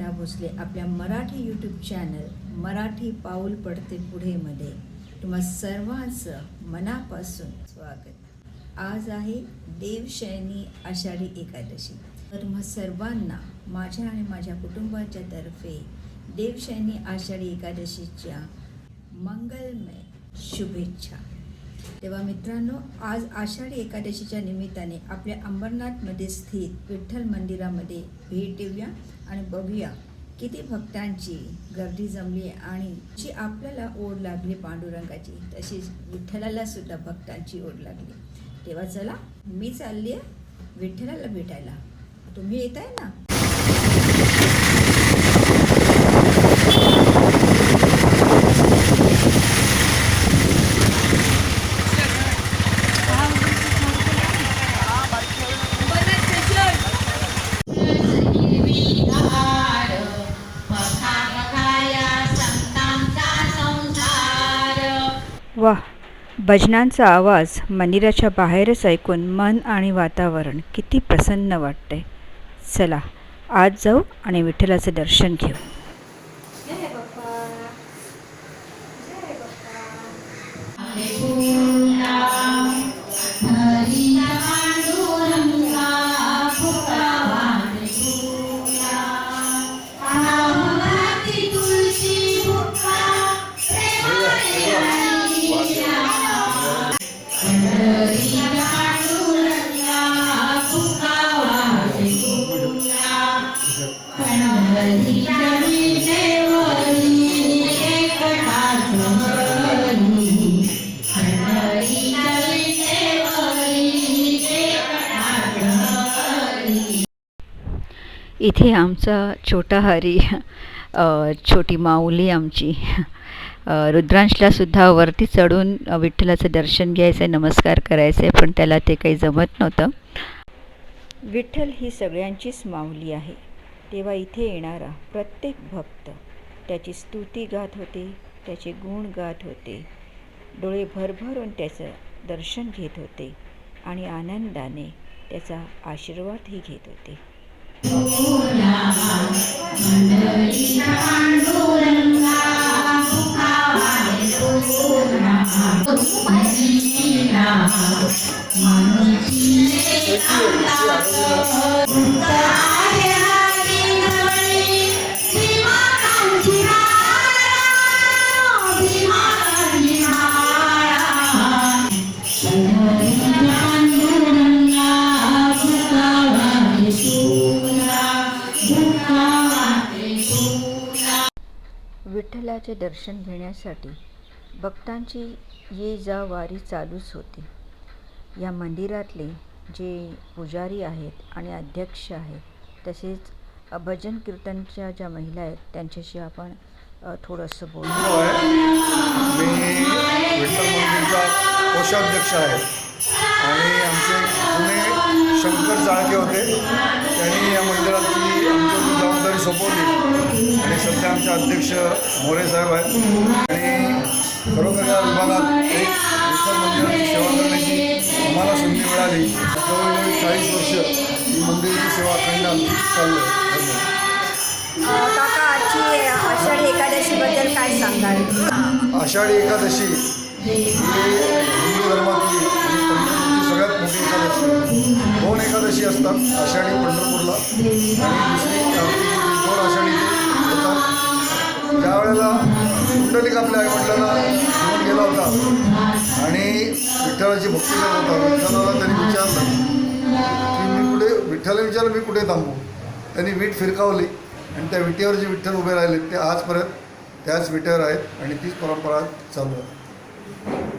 स्मिता भोसले आपल्या Marathi YouTube channel Marathi पाऊल पडते पुढेमध्ये तुम्हा सर्वांचं मनापासून स्वागत. आज आहे देवशयनी आषाढी एकादशी. तर तुम्हा सर्वांना माझ्या आणि माझ्या कुटुंबाच्या तर्फे देवशयनी आषाढी एकादशीच्या मंगलमय शुभेच्छा. तेव्हा मित्रांनो आज आषाढी एकादशीच्या निमित्ताने आपल्या अंबरनाथमध्ये स्थित विठ्ठल मंदिरामध्ये भेट देऊया. आणि बघूया किती भक्तांची गर्दी जमली आणि जी आपल्याला ओढ लागली पांडुरंगाची तशीच विठ्ठलाला सुद्धा भक्तांची ओढ लागली. तेव्हा चला मी चालली आहे विठ्ठलाला भेटायला. तुम्ही येत आहे ना? वा भजनांचा आवाज मंदिराच्या बाहेरच ऐकून मन आणि वातावरण किती प्रसन्न वाटते चला आज जाऊ आणि विठ्ठलाचं दर्शन घेऊ. इथे आमचा छोटा हरी छोटी माऊली आमची. रुद्रांशलासुद्धा वरती चढून विठ्ठलाचं दर्शन घ्यायचं आहे नमस्कार करायचं आहे पण त्याला ते काही जमत नव्हतं. विठ्ठल ही सगळ्यांचीच माऊली आहे. तेव्हा इथे येणारा प्रत्येक भक्त त्याची स्तुती गात होते त्याचे गुण गात होते डोळे भरभरून त्याचं दर्शन घेत होते आणि आनंदाने त्याचा आशीर्वादही घेत होते विठ्ठलाचे दर्शन घेण्यासाठी भक्तांची ये जा वारी चालूच होती. या मंदिरातले जे पुजारी आहेत आणि अध्यक्ष आहेत तसेच भजन कीर्तनच्या ज्या महिला आहेत त्यांच्याशी आपण थोडंसं बोलू. कोषाध्यक्ष आहे आणि आमचे जुने शंकर जाळके होते. त्यांनी या मंदिराची आमच्यावर जबाबदारी सोपवली. आणि सध्या आमचे अध्यक्ष मोरे साहेब आहेत. आणि खरोखर या विभागात एक विठ्ठल मंदिराची सेवा करण्याची आम्हाला संधी मिळाली. जवळजवळ चाळीस वर्ष ही मंदिराची सेवा अखंड आमची चालू आहे. काका आजची आषाढी एकादशीबद्दल काय सांगाल? आषाढी एकादशी हिंदू धर्मातली पंढरपूरची सगळ्यात मोठी एकादशी दोन एकादशी असतात आषाढी पंढरपूरला आणि दुसरी दोन आषाढी होतात ज्या वेळेला कुंडलिक आपल्या आईवडिलांना घेऊन गेला होता आणि विठ्ठलाची भक्ती करत होता विठ्ठलाला त्यांनी विचारलं की मी कुठे विठ्ठला विचारलं मी कुठे थांबू त्यांनी वीट फिरकावली आणि त्या विटेवर जे विठ्ठल उभे राहिले ते आजपर्यंत त्याच विटेवर आहेत आणि तीच परंपरा चालू आहे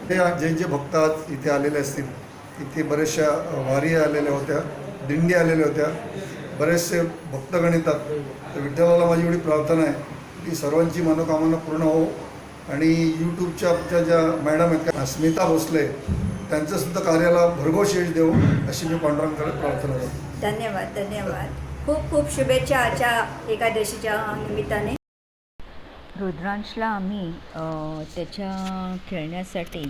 ते जे जे भक्त आज इथे आलेले असतील इथे बऱ्याचशा वारी आलेल्या होत्या दिंडी आलेल्या होत्या बरेचसे भक्तगण येतात तर विठ्ठलाला माझी एवढी प्रार्थना आहे की सर्वांची मनोकामना पूर्ण हो. आणि यूट्यूबच्या आमच्या ज्या मॅडम आहेत का स्मिता भोसले त्यांचंसुद्धा कार्याला भरघोष यश देऊ अशी मी पांडुरंगाकडे प्रार्थना करतो. धन्यवाद धन्यवाद. खूप खूप शुभेच्छा आजच्या एकादशीच्या निमित्ताने. रुद्रांशला आम्ही त्याच्या खेळण्यासाठी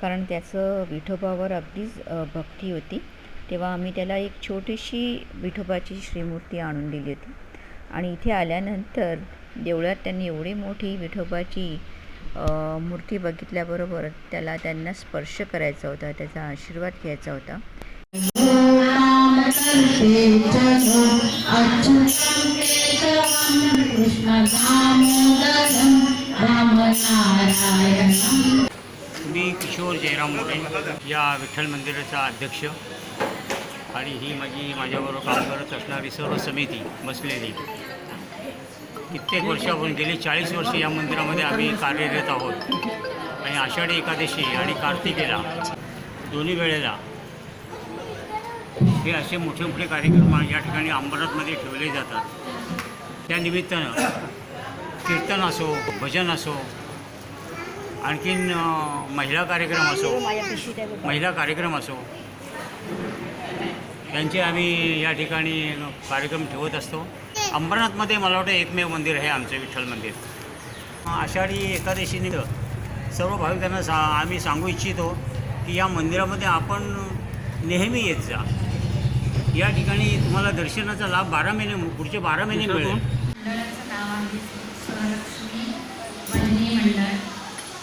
कारण त्याचं विठोबावर अगदीच भक्ती होती तेव्हा आम्ही त्याला एक छोटीशी विठोबाची श्रीमूर्ती आणून दिली होती. आणि इथे आल्यानंतर देवळात त्यांनी एवढी मोठी विठोबाची मूर्ती बघितल्याबरोबर त्याला त्यांना स्पर्श करायचा होता त्याचा आशीर्वाद घ्यायचा होता. मी किशोर जयराम मोरे या विठ्ठल मंदिराचा अध्यक्ष. आणि ही माझी माझ्याबरोबर काम करत असणारी सर्व समिती बसलेली. कित्येक वर्षापासून गेली चाळीस वर्ष या मंदिरामध्ये आम्ही कार्यरत आहोत. आणि आषाढी एकादशी आणि कार्तिकेला दोन्ही वेळेला हे असे मोठे मोठे कार्यक्रम या ठिकाणी अंबरनाथमध्ये ठेवले जातात. त्या निमित्तानं कीर्तन असो भजन असो आणखीन महिला कार्यक्रम असो महिला कार्यक्रम असो त्यांचे आम्ही या ठिकाणी कार्यक्रम ठेवत असतो. अंबरनाथमध्ये मला वाटतं एकमेव मंदिर आहे आमचं विठ्ठल मंदिर. आषाढी एकादशीनिमित्त सर्व भाविकांना सा आम्ही सांगू इच्छितो की या मंदिरामध्ये आपण नेहमी येत जा. या ठिकाणी तुम्हाला दर्शनाचा लाभ बारा महिने पुढचे बारा महिने मिळेल. मंडळाचं नाव आहे स्वलक्ष्मी भजनी मंडळ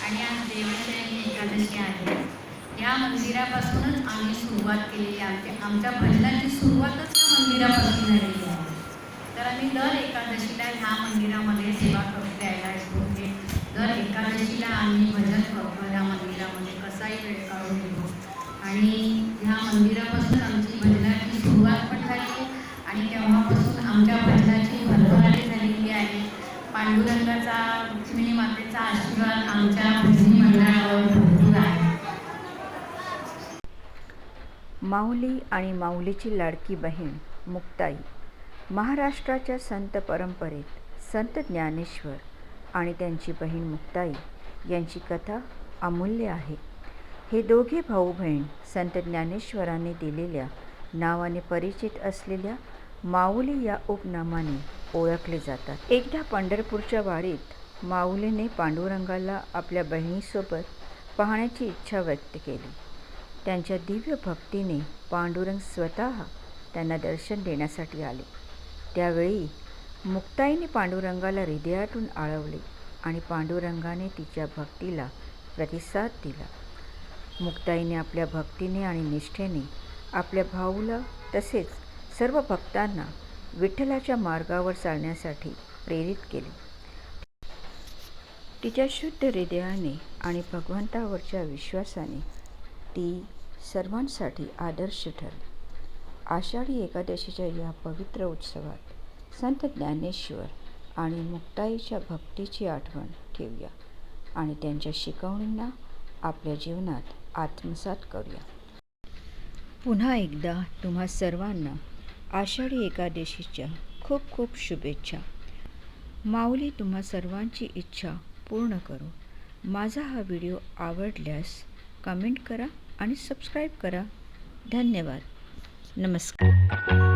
आणि आज देवशयनी एकादशी आहे. या मंदिरापासूनच आम्ही सुरुवात केलेली आहे. आमच्या भजनाची सुरुवातच या मंदिरापासून झालेली आहे. तर आम्ही दर एकादशीला ह्या मंदिरामध्ये सेवा करून द्यायला येतो. म्हणजे दर एकादशीला आम्ही भजन करतो या मंदिरामध्ये कसाही वेळ काढून घेतो आणि ह्या मंदिरापासून आमची भजनाची सुरुवात पण झाली आणि तेव्हापासून आमच्या भजनाची भरभराटी झालेली आहे पांडुरंगाचा लक्ष्मी मातेचा आशीर्वाद आमच्या भजनी मंडळावर भरपूर आहे. माऊली आणि माऊलीची लाडकी बहीण मुक्ताई. महाराष्ट्राच्या संत परंपरेत संत ज्ञानेश्वर आणि त्यांची बहीण मुक्ताई यांची कथा अमूल्य आहे. हे दोघे भाऊ बहीण संत ज्ञानेश्वरांनी दिलेल्या नावाने परिचित असलेल्या माऊली या उपनामाने ओळखले जातात. एकदा पंढरपूरच्या वाडीत माऊलीने पांडुरंगाला आपल्या बहिणीसोबत पाहण्याची इच्छा व्यक्त केली. त्यांच्या दिव्य भक्तीने पांडुरंग स्वतः त्यांना दर्शन देण्यासाठी आले. त्यावेळी मुक्ताईने पांडुरंगाला हृदयातून आळवले आणि पांडुरंगाने तिच्या भक्तीला प्रतिसाद दिला. मुक्ताईने आपल्या भक्तीने आणि निष्ठेने आपल्या भाऊला तसेच सर्व भक्तांना विठ्ठलाच्या मार्गावर चालण्यासाठी प्रेरित केले. तिच्या शुद्ध हृदयाने आणि भगवंतावरच्या विश्वासाने ती सर्वांसाठी आदर्श ठरली. आषाढी एकादशीच्या या पवित्र उत्सवात संत ज्ञानेश्वर आणि मुक्ताईच्या भक्तीची आठवण ठेवूया आणि त्यांच्या शिकवणींना आपल्या जीवनात आत्मसात करूया. पुन्हा एकदा तुम्हा सर्वांना आषाढी एकादशीच्या खूप खूप शुभेच्छा. माऊली तुम्हा सर्वांची इच्छा पूर्ण करो. माझा हा व्हिडिओ आवडल्यास कमेंट करा आणि सबस्क्राईब करा. धन्यवाद. नमस्कार.